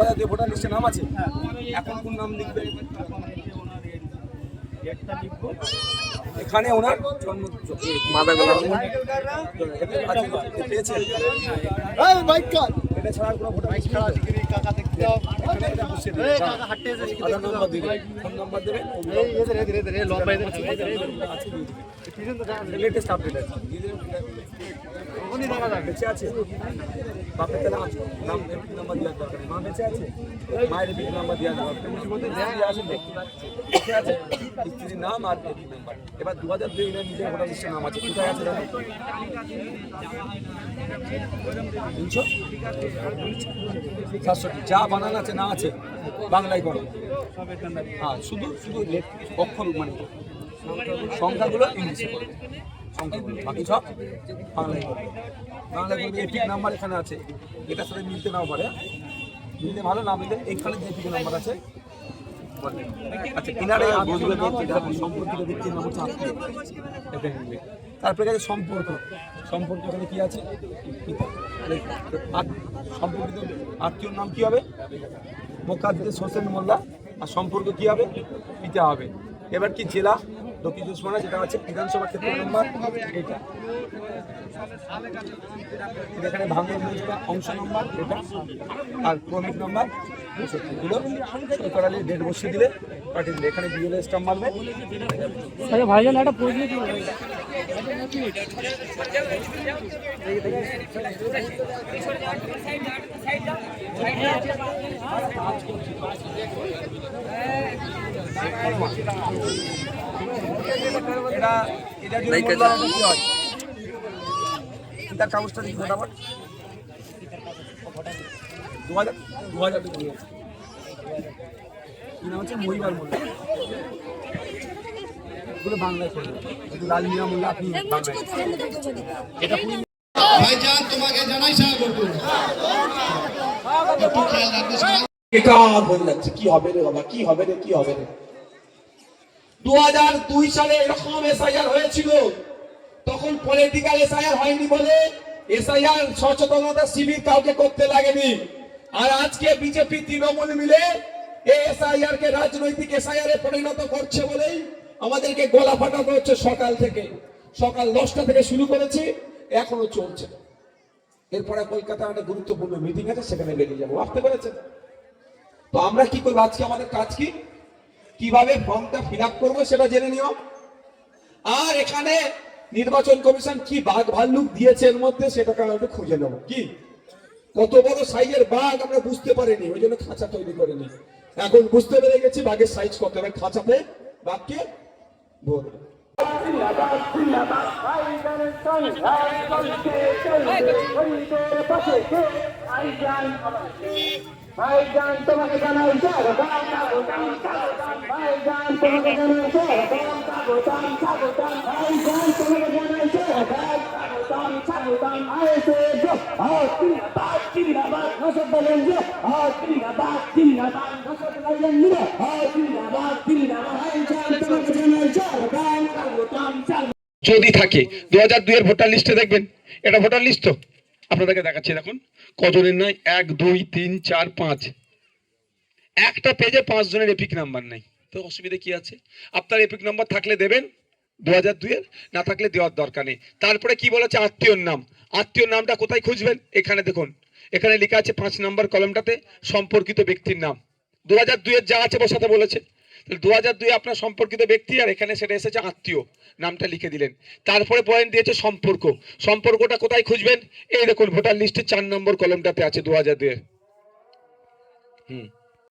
হাজার ভোটার লিস্টে নাম আছে এখন কোন নাম লিখবে এখানে ওনার জন্ম মাদা গলা পেয়েছে এটা ছাড়া কোনো ভোটার লিস্ট নেই তো? এখানে এটা বসিয়ে দেবে। নাম্বার দেবে ফোন নাম্বার দেবে লেটেস্ট আপডেট আছে। বেঁচে আছে? বাপের তাহলে আছে। নাম এপিক নাম্বার দেওয়ার দরকার মা বেঁচে আছে? মায়ের এপিক নাম্বার দেওয়ার দরকার আছে? বেঁচে আছে? স্ত্রীর নাম আর এপিক নাম্বার এবার দু হাজার দুই নিজের ভোটার লিস্টের নাম আছে। কোথায় আছে দেখো তিনশো সাতষট্টি যা বানান আছে না আছে বাংলায় করো হ্যাঁ শুধু শুধু অক্ষর মানে সংখ্যাগুলো ইংলিশে করো সংখ্যাগুলো। বাকি সব বাংলায় করো বাংলায় করবে এপিক নাম্বার এখানে আছে। এটার সাথে মিলতে নাও পারে। মিলতে ভালো, না মিলতে এইখানে যে এপিক নাম্বার আছে আচ্ছা এনারে নাম হচ্ছে আত্মীয় এটা তারপরে গেছে সম্পর্ক। সম্পর্ক এখানে কি আছে? সম্পর্কিত আত্মীয়র নাম কি হবে? মোকাদ্দেস হোসেন মোল্লা। আর সম্পর্ক কি হবে? পিতা হবে। এবার কি জেলা? দক্ষিণ চব্বিশ পরগনা যেটা আছে বিধানসভা ক্ষেত্র নম্বর এটা। এখানে ভাঙন অংশ নম্বর এটা আর ক্রমিক নম্বর এগুলো করালে ডেট বসিয়ে দিলে পাঠিয়ে দিলে এখানে বিএল স্টাম্প মারবে। আচ্ছা ভাইজান একটা প্রশ্ন ছিল। এটা এটা যদি মূল্য কি হয়? তার কাগজটা দেখি ফটাফট। দু হাজার দু হাজার টাকা। নিয়েছে। কি নাম হচ্ছে মহিবার মূল্য। এগুলো বাংলায় করবে কিন্তু লালমিয়া মূল্য আপনি বাংলায়। এটা ভাইজান তোমাকে জানাই স্বাগত। একটু খেয়াল রাখবে বেকার হয়ে যাচ্ছে কি হবে রে বাবা কি হবে রে কি হবে রে? দু হাজার দুই সালে এরকম এসআইআর হয়েছিল। তখন পলিটিক্যাল এসআইআর হয়নি বলে এসআইআর সচেতনতা শিবির কাউকে করতে লাগেনি। আর আজকে বিজেপি তৃণমূল মিলে এই এসআইআর কে রাজনৈতিক এসআইআর এ পরিণত করছে বলেই আমাদেরকে গোলা ফাটাতে হচ্ছে সকাল থেকে। সকাল দশটা থেকে শুরু করেছি, এখনও চলছে। এরপরে কলকাতায় একটা গুরুত্বপূর্ণ মিটিং আছে, সেখানে বেরিয়ে যাব। ভাবতে পেরেছেন? তো আমরা কি করব? আজকে আমাদের কাজ কি? কীভাবে ফর্মটা ফিল আপ করব সেটা জেনে নিও আর এখানে নির্বাচন কমিশন কি বাঘ ভাল্লুক দিয়েছে এর মধ্যে সেটাকে আমরা একটু খুঁজে নেব কি কত বড় সাইজের বাঘ আমরা বুঝতে পারিনি ওই জন্য খাঁচা তৈরি করিনি এখন বুঝতে পেরে গেছি বাঘের সাইজ কত এবার খাঁচাতে বাঘকে ভরবে যদি থাকে দু হাজার দুইয়ের ভোটার লিস্টে দেখবেন। এটা ভোটার লিস্ট তো? আপনাদেরকে দেখাচ্ছি, দেখুন। কজনের নয় এক, দুই, তিন, চার, পাঁচ। একটা পেজে পাঁচ জনের এপিক নাম্বার নেই। তো অসুবিধা কি আছে? আপনার এপিক নাম্বার থাকলে দেবেন দু হাজার দুইয়ের, না থাকলে দেওয়ার দরকার নেই। তারপরে কি বলেছে? আত্মীয়র নাম। আত্মীয়র নামটা কোথায় খুঁজবেন? এখানে দেখুন। এখানে লেখা আছে পাঁচ নাম্বার কলমটাতে সম্পর্কিত ব্যক্তির নাম। দু হাজার দুইয়ের যা আছে বসাতে বলেছে। দু হাজার দুই আপনার সম্পর্কিত ব্যক্তি আর এখানে সেটা এসেছে আত্মীয়, নামটা লিখে দিলেন। তারপরে পয়েন্ট দিয়েছে সম্পর্ক। সম্পর্কটা কোথায় খুঁজবেন? এই দেখুন, ভোটার লিস্টের চার নম্বর কলমটাতে আছে দু হাজার দুয়ের হুম।